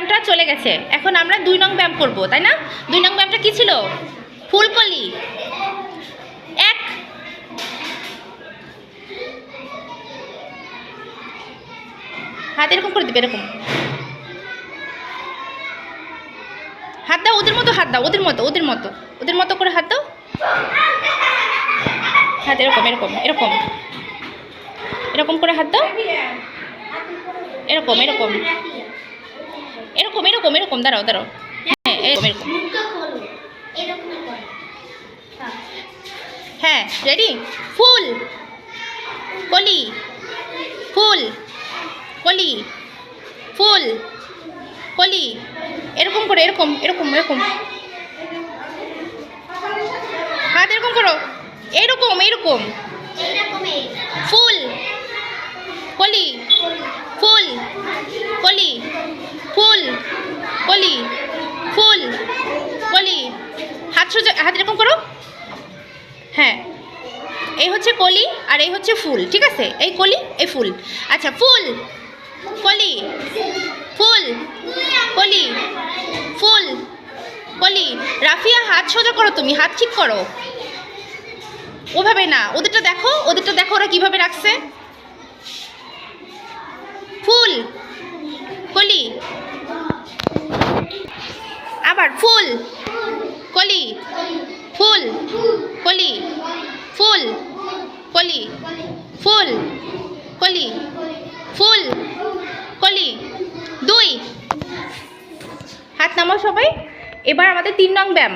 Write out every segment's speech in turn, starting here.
ব্যায়ামটা চলে গেছে। এখন আমরা দুই নং ব্যায়াম করব, তাই না? দুই নং ব্যায়ামটা কি ছিল? ফুলকলি। এক। হাত এরকম করে দিবে, এরকম। হাত দাও, ওদের মতো হাত দাও, ওদের মতো ওদের মতো। ওদের মতো করে হাত দাও। হাত এরকম এরকম এরকম। এরকম করে হাত দাও। এরকম এরকম। এরকম এরকম এরকম দাঁড়াও দাঁড়াও। হ্যাঁ এরকম এরকম। হ্যাঁ রেডি ফুল। কলি। ফুল। কলি। ফুল। কলি। এরকম করে এরকম এরকম এরকম। হাত এরকম করো। এরকম এরকম। ফুল কলি ফুল কলি ফুল কলি ফুল কলি সোজা হাত এরকম করো। হ্যাঁ। এই হচ্ছে কলি আর এই হচ্ছে ফুল, ঠিক আছে? এই কলি, এই ফুল। আচ্ছা ফুল। কলি। ফুল। কলি। ফুল। কলি, রাফিয়া হাত সোজা করো তুমি, হাত ঠিক করো। ওভাবে না, ওদেরটা দেখো ওদেরটা দেখো ওরা কীভাবে রাখছে। ফুল। কলি। আবার ফুল কলি ফুল কলি ফুল কলি ফুল কলি ফুল কলি দুই হাত নামাও সবাই। এবার আমাদের তিন নং ব্যায়াম।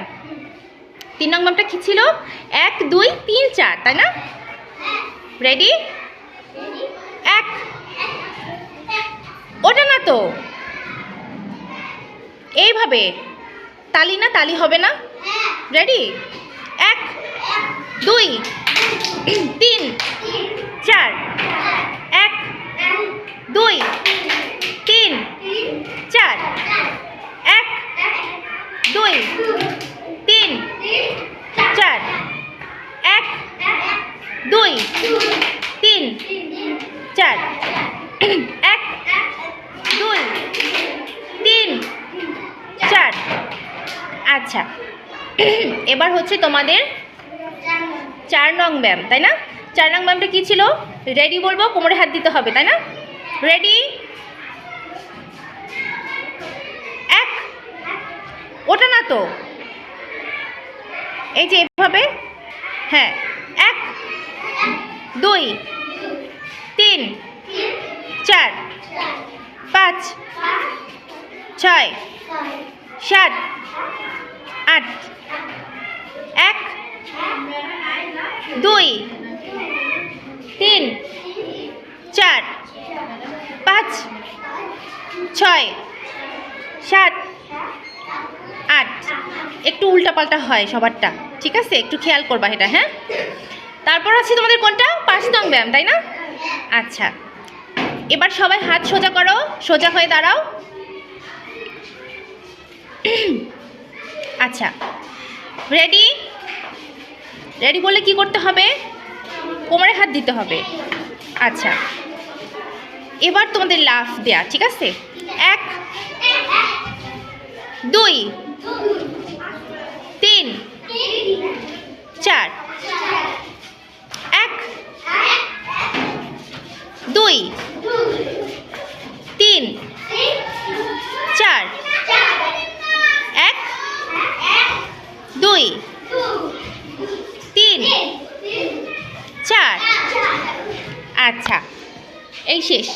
তিন নং ব্যায়ামটা কী ছিল? এক, দুই, তিন, চার, তাই না? রেডি এক। ওটা না তো। এইভাবে। তালি না, তালি হবে না? রেডি এক, দুই, তিন, চার, এক, দুই তিন চার এক দুই তিন চার এক দুই, তিন, চার। এক, দুই, তিন, চার। আচ্ছা এবার হচ্ছে তোমাদের চার নং ব্যায়াম, তাই না? চার নং ব্যায়ামটা কী ছিল? রেডি বলব, কোমরে হাত দিতে হবে, তাই না? রেডি এক, ওটা না তো? এই যে এভাবে হ্যাঁ। দুই, তিন, চার, পাঁচ, ছয়, সাত, আট, এক, দুই, তিন, চার, পাঁচ, ছয়, সাত, আট। একটু উল্টাপাল্টা হয় সবারটা, ঠিক আছে? একটু খেয়াল করবা এটা হ্যাঁ? তারপর আছে তোমাদের কোনটা? পাঁচ নং ব্যায়াম, তাই না? আচ্ছা। এবার সবাই হাত সোজা করো, সোজা হয়ে দাঁড়াও। আচ্ছা। রেডি রেডি বললে কি করতে হবে? কোমরে হাত দিতে হবে। আচ্ছা। এবার তোমাদের লাফ দেয়া, ঠিক আছে? এক, দুই, তিন, চার এক দুই তিন। চার। এক। দুই। তিন। চার। আচ্ছা এই শেষ।